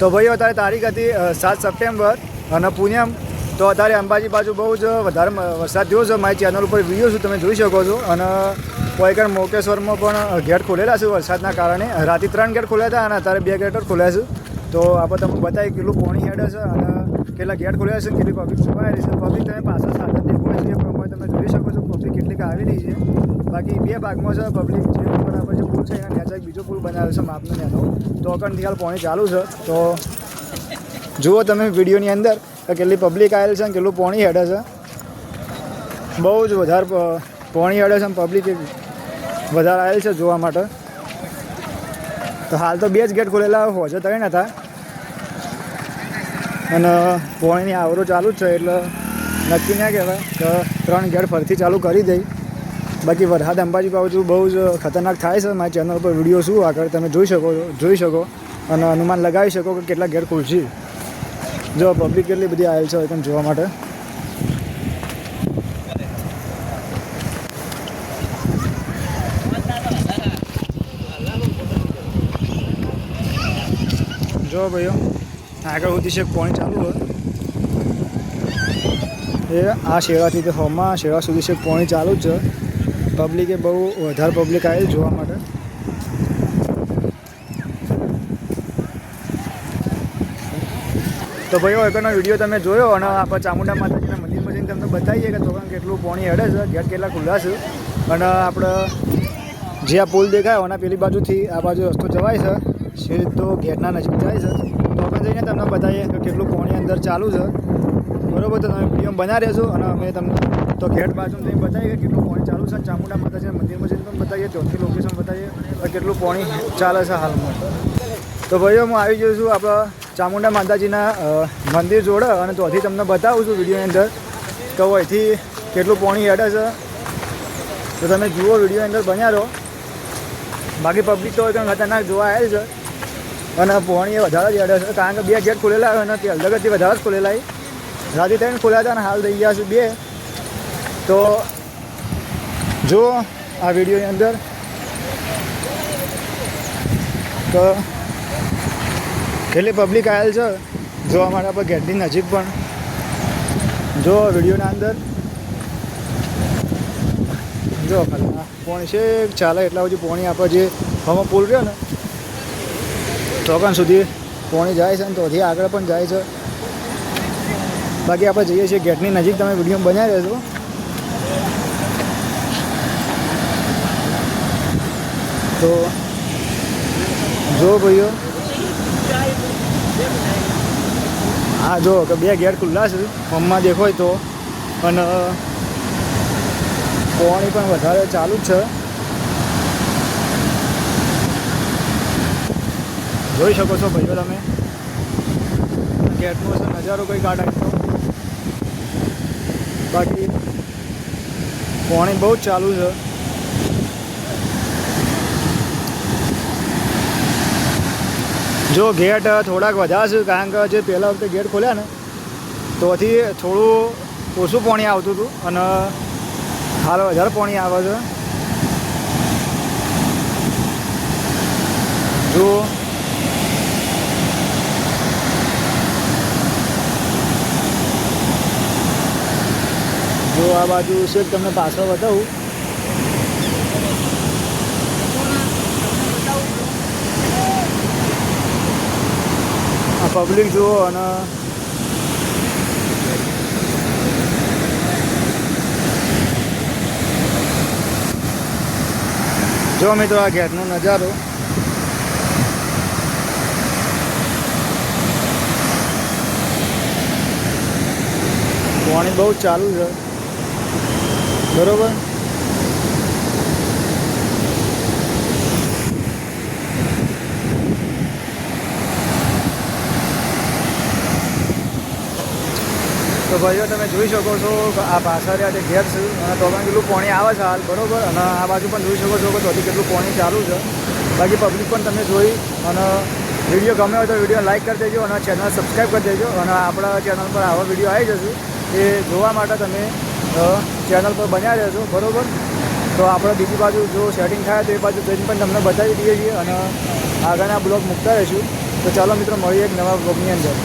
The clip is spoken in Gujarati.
તો ભાઈઓ, અત્યારે તારીખ હતી સાત સપ્ટેમ્બર અને પૂનમ. તો અત્યારે અંબાજી બાજુ બહુ જ વધારે વરસાદ થયો છે. મારી ચેનલ ઉપર વીડિયો છું, તમે જોઈ શકો છો. અને કોઈકણ મોકેશ્વરમાં પણ ગેટ ખોલેલા છે વરસાદના કારણે. રાતે ત્રણ ગેટ ખોલ્યા હતા અને અત્યારે બે ગેટ ખોલ્યા છે. તો આપણે તમને બતાવીએ કેટલું પાણી હેડે છે અને કેટલા ગેટ ખોલ્યા છે, કેટલી પબ્લિક છુપાયેલી છે. પબ્લિક તમે પાછળ સાધન દેખાય છે, એ પ્રમાણે તમે જોઈ શકો છો પબ્લિક કેટલીક આવેલી છે. બાકી બે ભાગમાં છે પબ્લિક જે આપણે જે પુલ છે, એના નીચે એક બીજો પુલ બનાવ્યો છે, માપનો એનો તો અકણથી હાલ પોણી ચાલુ છે, તો જુઓ તમે વિડીયોની અંદર કે કેટલી પબ્લિક આવેલ છે અને કેટલું પોણી હેડે છે. બહુ જ વધારે પોણી હેડે છે અને પબ્લિક વધારે આવેલ છે જોવા માટે. તો હાલ તો બે જ ગેટ ખોલેલા હોજો ત્રણ હતા અને પોણીની આવરો ચાલુ જ છે, એટલે નક્કી ના કહેવાય કે ત્રણ ગેટ ફરીથી ચાલુ કરી દઈ. બાકી વરસાદ અંબાજી બાજુ બહુ જ ખતરનાક થાય છે. મારી ચેનલ પર વીડિયો શું આગળ તમે જોઈ શકો જોઈ શકો. અને અનુમાન લગાવી શકો કે કેટલા ગેટ ખુલશે જો પબ્લિક કેટલી બધી આવેલ છે એકદમ જોવા માટે. જો ભાઈઓ, આગળ સુધી છે પોઈન્ટ ચાલુ હોય. એ આ શેરાથી તો હોમાં શેરા સુધી છે પોઈન્ટ ચાલુ જ છે. પબ્લિકે બહુ વધારે પબ્લિક આવેલ જોવા માટે. તો ભાઈઓ, એકનો વીડિયો તમે જોયો અને આપણે ચામુંડા માતાજીના મંદિરમાં જઈને તમને બતાવીએ કે ચોકન કેટલું પાણી અડે છે, ઘેર કેટલા ખુલ્લા છે. અને આપણે જે આ પુલ દેખાય, એના પેલી બાજુથી આ બાજુ રસ્તો જવાય છે, સીધો ઘેરના નજીક જાય છે. તો આપણે જઈને તમને બતાવીએ કે કેટલું પાણી અંદર ચાલુ છે. બરાબર, તો તમે વીડિયો બના રહેશો અને અમે તમને તો ગેટ બાજુ જઈને બતાવીએ કેટલું પાણી ચાલુ છે. ચામુંડા માતાજીના મંદિરમાં જઈને પણ બતાવીએ. ચોથી લોકેશન બતાવીએ કેટલું પાણી ચાલે છે હાલમાં. તો ભાઈઓ, હું આવી જઉં છું આપણા ચામુંડા માતાજીના મંદિર જોડે અને ત્યાંથી તમને બતાવું છું વિડીયોની અંદર તો અહીંથી કેટલું પાણી હેડે છે. તો તમે જુઓ વીડિયો અંદર બન્યા રહો. બાકી પબ્લિક તો એકદમ ખતરનાક જોવા આવેલ છે. અને પાણી વધારે જ હેડે છે. કારણ કે બે ગેટ ખોલેલા હોય અને તે અલગથી વધારે જ ખોલેલા રાતે ત્રણ ખોલ્યા હતા અને હાલ થઈ ગયા છે બે. તો જુઓ આ વિડીયોની અંદર. તો કેટલી પબ્લિક આવેલ છે જો અમારા પર ગેટની નજીક પણ. જો વિડીયોના અંદર. જો પોણી છે ચાલે એટલા સુધી પોણી આપણે જે હમો પુલ રહ્યો ને ચોકન સુધી પોણી જાય છે ને તોથી આગળ પણ જાય છે. બાકી આપણે જઈએ છીએ ગેટની નજીક, તમે વીડિયો બનાવી રહેજો તો જો ભાઈઓ. હા, જો, કે બે ગેટ ખુલ્લા છે. હમમાં દેખોય તો. અને પાણી પણ વધારે ચાલુ જ છે. જોઈ શકો છો ભાઈઓ તમે. ગેટનો છે, નજારો કંઈ કાઢાય બાકી, પાણી બહુ જ ચાલુ છે. જો ગેટ થોડાક વધારે છે, કારણ કે જે પહેલાં વખતે ગેટ ખોલ્યા ને તોથી થોડું ઓછું પાણી આવતું હતું અને હાલ વધારે પાણી આવે છે. જો જો આ બાજુ છે, તમને પાછળ બતાવું. પબ્લિક જુઓ અને જો મિત્રો આ ગેટનો નજારો. પાણી બહુ ચાલુ છે. બરોબર? તો ભાઈઓ, તમે જોઈ શકો છો આ પાછળ આ જે ઘેર છે અને તો કેટલું પાણી આવે છે હાલ, બરાબર? અને આ બાજુ પણ જોઈ શકો છો કે ત્યાંથી કેટલું પાણી ચાલુ છે. બાકી પબ્લિક પણ તમે જોઈ અને વીડિયો ગમે હોય તો વીડિયો લાઇક કરી દેજો અને ચેનલ સબસ્ક્રાઈબ કરી દેજો અને આપણા ચેનલ પર આવા વીડિયો આવી જશે એ જોવા માટે તમે ચેનલ પર બન્યા રહેજો, બરાબર? તો આપણે બીજી બાજુ જો સેટિંગ થાય તો એ બાજુ જઈને પણ તમને બતાવી દઈએ છીએ અને આગળના બ્લોગ મૂકતા રહીશું. તો ચાલો મિત્રો, મળીએ એક નવા બ્લોગની અંદર.